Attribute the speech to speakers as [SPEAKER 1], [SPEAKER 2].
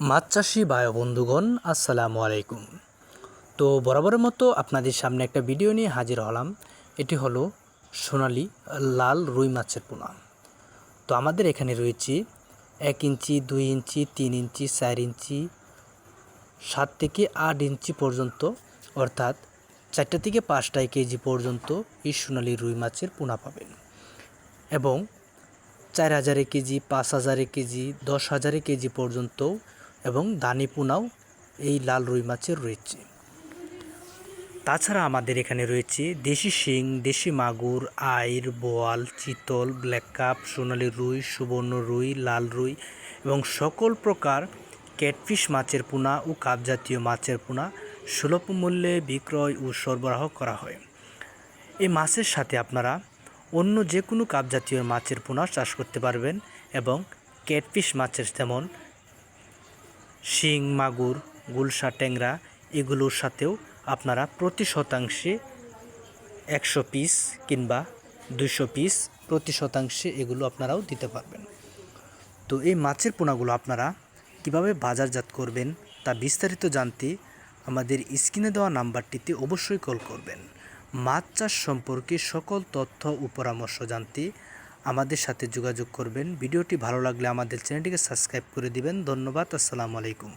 [SPEAKER 1] মাছ চাষি ভাই বন্ধুগণ, আসসালামু আলাইকুম। তো বরাবরের মতো আপনাদের সামনে একটা ভিডিও নিয়ে হাজির হলাম। এটি হলো সোনালি লাল রুই মাছের পোনা। তো আমাদের এখানে রয়েছে এক ইঞ্চি, দুই ইঞ্চি, তিন ইঞ্চি, চার ইঞ্চি, সাত থেকে আট ইঞ্চি পর্যন্ত, অর্থাৎ চারটা থেকে পাঁচটায় কেজি পর্যন্ত এই সোনালি রুই মাছের পোনা পাবেন। এবং চার হাজারে কেজি, পাঁচ হাজারে কেজি, দশ হাজারে কেজি পর্যন্ত এবং দানি পোনাও এই লাল রুই মাছের রয়েছে। তাছাড়া আমাদের এখানে রয়েছে দেশি শিং, দেশি মাগুর, আইর, বোয়াল, চিতল, ব্ল্যাক কাপ, সোনালি রুই, সুবর্ণ রুই, লাল রুই এবং সকল প্রকার ক্যাটফিশ মাছের পোনা ও কাপ জাতীয় মাছের পোনা সুলভ মূল্যে বিক্রয় ও সরবরাহ করা হয়। এই মাছের সাথে আপনারা অন্য যে কোনো কাপ জাতীয় মাছের পোনা চাষ করতে পারবেন এবং ক্যাটফিশ মাছের যেমন শিং, মাগুর, গুলশা ট্যাংরা এগুলোর সাথেও আপনারা প্রতি শতাংশে একশো পিস কিংবা দুশো পিস প্রতি শতাংশে এগুলো আপনারাও দিতে পারবেন। তো এই মাছের পোনাগুলো আপনারা কীভাবে বাজারজাত করবেন তা বিস্তারিত জানতে আমাদের স্ক্রিনে দেওয়া নাম্বারটিতে অবশ্যই কল করবেন। মাছ চাষ সম্পর্কে সকল তথ্য ও পরামর্শ জানতে আমাদের সাথে যোগাযোগ করবেন। ভিডিওটি ভালো লাগলে আমাদের চ্যানেলটিকে সাবস্ক্রাইব করে দিবেন। ধন্যবাদ। আসসালামু আলাইকুম।